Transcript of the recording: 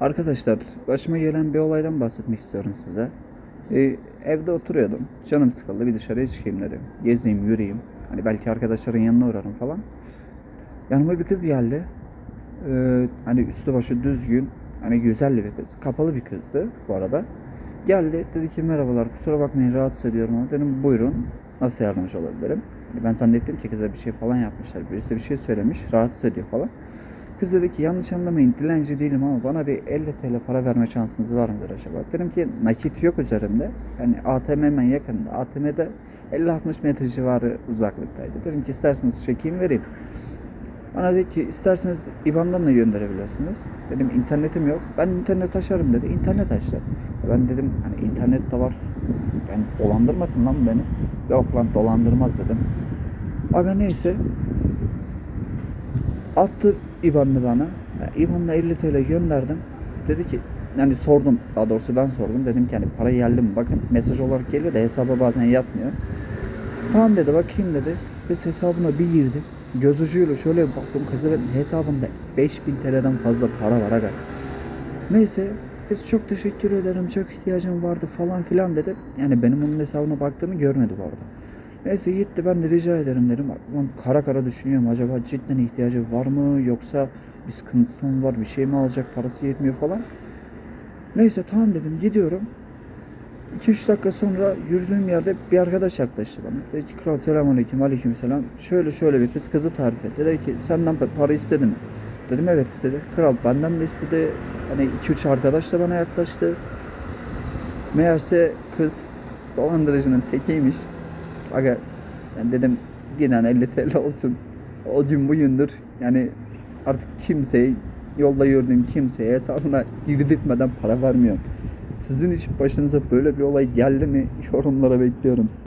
Arkadaşlar başıma gelen bir olaydan bahsetmek istiyorum size. Ee, evde oturuyordum. Canım sıkıldı bir dışarıya çıkayım dedim. Gezeyim, yürüyeyim. Hani belki arkadaşların yanına uğrarım falan. Yanıma bir kız geldi. Ee, hani üstü başı düzgün. Hani güzel bir kız. Kapalı bir kızdı bu arada. Geldi dedi ki merhabalar kusura bakmayın rahatsız ediyorum ama dedim buyurun nasıl yardımcı olabilirim. Hani Ben zannettim ki kıza bir şey falan yapmışlar. Birisi bir şey söylemiş rahatsız ediyor falan. Kız dedi ki yanlış anlamayın dilenci değilim ama bana bir 50 TL para verme şansınız var mıdır acaba? Dedim ki nakit yok üzerimde. Yani ATM hemen yakında. ATM'de 50-60 metre civarı uzaklıktaydı. Dedim ki isterseniz çekeyim vereyim. Bana dedi ki isterseniz IBAN'dan da gönderebilirsiniz. Dedim internetim yok. Ben internet açarım dedi. İnternet açtı. Ben dedim hani internet de var. Yani dolandırmasın lan beni. Yok lan dolandırmaz dedim. Aga neyse attı IBAN'ını bana. Yani IBAN'la 50 TL gönderdim. Dedi ki yani sordum daha doğrusu ben sordum. Dedim ki hani para geldi mi? Bakın mesaj olarak geliyor da hesaba bazen yatmıyor. Tamam dedi bakayım dedi. Biz hesabına bir girdim. Göz ucuyla şöyle bir baktım kızın hesabında 5000 TL'den fazla para var aga. Neyse kız çok teşekkür ederim çok ihtiyacım vardı falan filan dedi. Yani benim onun hesabına baktığımı görmedi bu arada. Neyse gitti ben de rica ederim dedim. Ulan kara kara düşünüyorum acaba cidden ihtiyacı var mı yoksa bir sıkıntısı mı var bir şey mi alacak parası yetmiyor falan. Neyse tamam dedim gidiyorum. 2-3 dakika sonra yürüdüğüm yerde bir arkadaş yaklaştı bana. Dedi ki kral selamünaleyküm aleyküm selam. Şöyle şöyle bir kız kızı tarif etti. Dedi ki senden pa- para istedi mi? Dedim evet istedi. Kral benden de istedi. Hani 2-3 arkadaş da bana yaklaştı. Meğerse kız dolandırıcının tekiymiş. Aga ben dedim giden 50 TL olsun. O gün bugündür yani artık kimseye yolda gördüğüm kimseye hesabına girdirtmeden para vermiyorum. Sizin hiç başınıza böyle bir olay geldi mi? Yorumlara bekliyorum.